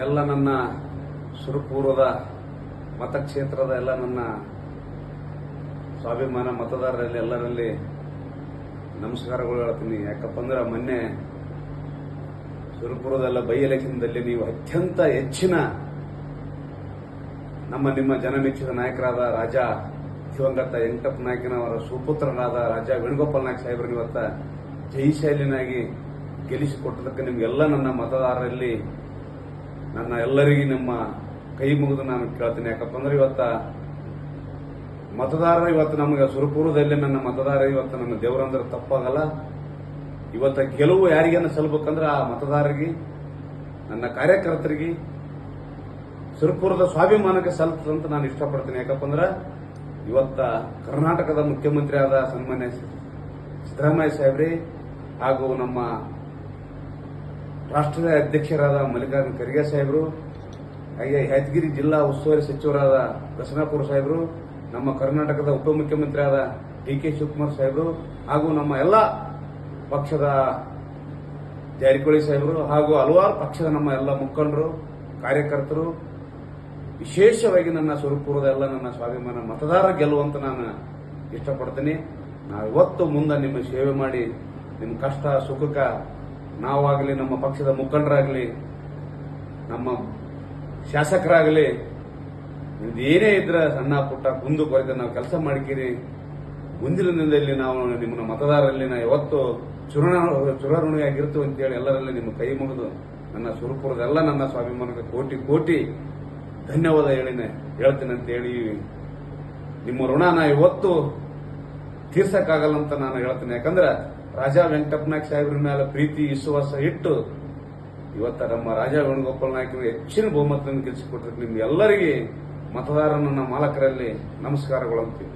ಎಲ್ಲ ನನ್ನ ಸುರಪೂರ್ವದ ಮತಕ್ಷೇತ್ರದ ಎಲ್ಲ ನನ್ನ ಸ್ವಾಭಿಮಾನ ಮತದಾರರಲ್ಲಿ ಎಲ್ಲರಲ್ಲಿ ನಮಸ್ಕಾರಗಳು ಹೇಳ್ತೀನಿ. ಯಾಕಪ್ಪ ಅಂದ್ರೆ ಮೊನ್ನೆ ಸುರಪುರದಲ್ಲ ಬೈ ಎಲೆಕ್ಷನ್ದಲ್ಲಿ ನೀವು ಅತ್ಯಂತ ಹೆಚ್ಚಿನ ನಮ್ಮ ನಿಮ್ಮ ಜನಮೆಚ್ಚಿದ ನಾಯಕರಾದ ರಾಜ ದಿವಂಗತ ವೆಂಕಟಪ್ಪ ನಾಯಕನವರ ಸುಪುತ್ರನಾದ ರಾಜ ವೇಣುಗೋಪಾಲ್ ನಾಯಕ್ ಸಾಹೇಬರನ್ನು ಇವತ್ತ ಜೈಶೈಲಿನಾಗಿ ಗೆಲ್ಲಿಸಿಕೊಟ್ಟದಕ್ಕೆ ನಿಮ್ಗೆಲ್ಲ ನನ್ನ ಮತದಾರರಲ್ಲಿ ನನ್ನ ಎಲ್ಲರಿಗೂ ನಮ್ಮ ಕೈ ಮುಗಿದು ನಾನು ಕೇಳ್ತೀನಿ. ಯಾಕಪ್ಪ ಅಂದ್ರೆ ಇವತ್ತ ಮತದಾರರು ಇವತ್ತು ನಮಗೆ ಸುರಪುರದಲ್ಲಿ ನನ್ನ ಮತದಾರ ಇವತ್ತು ನನ್ನ ದೇವರಂದ್ರೆ ತಪ್ಪಾಗಲ್ಲ. ಇವತ್ತ ಗೆಲುವು ಯಾರಿಗೇನು ಸಲ್ಬೇಕಂದ್ರೆ ಆ ಮತದಾರರಿಗೆ, ನನ್ನ ಕಾರ್ಯಕರ್ತರಿಗೆ ಸುರಪುರದ ಸ್ವಾಭಿಮಾನಕ್ಕೆ ಸಲ್ತದಂತ ನಾನು ಇಷ್ಟಪಡ್ತೀನಿ. ಯಾಕಪ್ಪ ಅಂದ್ರೆ ಇವತ್ತ ಕರ್ನಾಟಕದ ಮುಖ್ಯಮಂತ್ರಿ ಆದ ಸನ್ಮಾನ್ಯ ಸಿದ್ದರಾಮಯ್ಯ ಸಾಹೇಬ್ರಿ ಹಾಗೂ ನಮ್ಮ ರಾಷ್ಟ್ರದ ಅಧ್ಯಕ್ಷರಾದ ಮಲ್ಲಿಕಾರ್ಜುನ ಖರ್ಗೆ ಸಾಹೇಬರು, ಹಾಗೆ ಯಾದಗಿರಿ ಜಿಲ್ಲಾ ಉಸ್ತುವಾರಿ ಸಚಿವರಾದ ದರ್ಶನಾಪುರ ಸಾಹೇಬರು, ನಮ್ಮ ಕರ್ನಾಟಕದ ಉಪಮುಖ್ಯಮಂತ್ರಿ ಆದ ಡಿ ಕೆ ಶಿವಕುಮಾರ್ ಸಾಹೇಬರು, ಹಾಗೂ ನಮ್ಮ ಎಲ್ಲ ಪಕ್ಷದ ಜಾರಕಿಹೊಳಿ ಸಾಹೇಬರು, ಹಾಗೂ ಹಲವಾರು ಪಕ್ಷದ ನಮ್ಮ ಎಲ್ಲ ಮುಖಂಡರು, ಕಾರ್ಯಕರ್ತರು, ವಿಶೇಷವಾಗಿ ನನ್ನ ಸ್ವರೂಪುರದ ಎಲ್ಲ ನನ್ನ ಸ್ವಾಭಿಮಾನ ಮತದಾರ ಗೆಲ್ಲುವಂತ ನಾನು ಇಷ್ಟಪಡ್ತೀನಿ. ನಾವು ಇವತ್ತು ಮುಂದೆ ನಿಮ್ಮ ಸೇವೆ ಮಾಡಿ ನಿಮ್ಮ ಕಷ್ಟ ಸುಖಕ್ಕ ನಾವಾಗಲಿ ನಮ್ಮ ಪಕ್ಷದ ಮುಖಂಡರಾಗಲಿ, ನಮ್ಮ ಶಾಸಕರಾಗಲಿ ಏನೇ ಇದ್ರೆ ಸಣ್ಣ ಪುಟ್ಟ ಕುಂದು ಕೊರತೆ ನಾವು ಕೆಲಸ ಮಾಡ್ಕೀರಿ. ಮುಂದಿನ ದಿನದಲ್ಲಿ ನಾವು ನಿಮ್ಮನ್ನ ಮತದಾರರಲ್ಲಿ ನಾವು ಯಾವತ್ತು ಚುನಾವಣೆ ಚುನಾವಣೆಯಾಗಿರ್ತೀವಿ ಅಂತೇಳಿ ಎಲ್ಲರಲ್ಲಿ ನಿಮ್ಮ ಕೈ ಮುಗಿದು ನನ್ನ ಸುರಪುರದೆಲ್ಲ ನನ್ನ ಸ್ವಾಭಿಮಾನಕ್ಕೆ ಕೋಟಿ ಕೋಟಿ ಧನ್ಯವಾದ ಹೇಳಿನ, ಹೇಳ್ತೀನಿ ಅಂತ ಹೇಳಿ ನಿಮ್ಮ ಋಣ ನಾ ಇವತ್ತು ತೀರ್ಸಕ್ಕಾಗಲ್ಲ ಅಂತ ನಾನು ಹೇಳ್ತೀನಿ. ಯಾಕಂದ್ರೆ ರಾಜಾ ವೆಂಕಟಪ್ಪನಾಯ್ಕ ಸಾಹೇಬರ ಮೇಲೆ ಪ್ರೀತಿ, ವಿಶ್ವಾಸ ಇಟ್ಟು ಇವತ್ತ ನಮ್ಮ ರಾಜಾ ವೇಣುಗೋಪಾಲ್ ನಾಯ್ಕರು ಹೆಚ್ಚಿನ ಬಹುಮತವನ್ನು ಗೆಲ್ಲಿಸಿಕೊಟ್ಟಿರ್ತೀವಿ ನಿಮ್ಗೆಲ್ಲರಿಗೆ ಎಲ್ಲರಿಗೆ ಮತದಾರ ನನ್ನ ಮಾಲಕರಲ್ಲಿ ನಮಸ್ಕಾರಗಳು ಅಂತೀವಿ.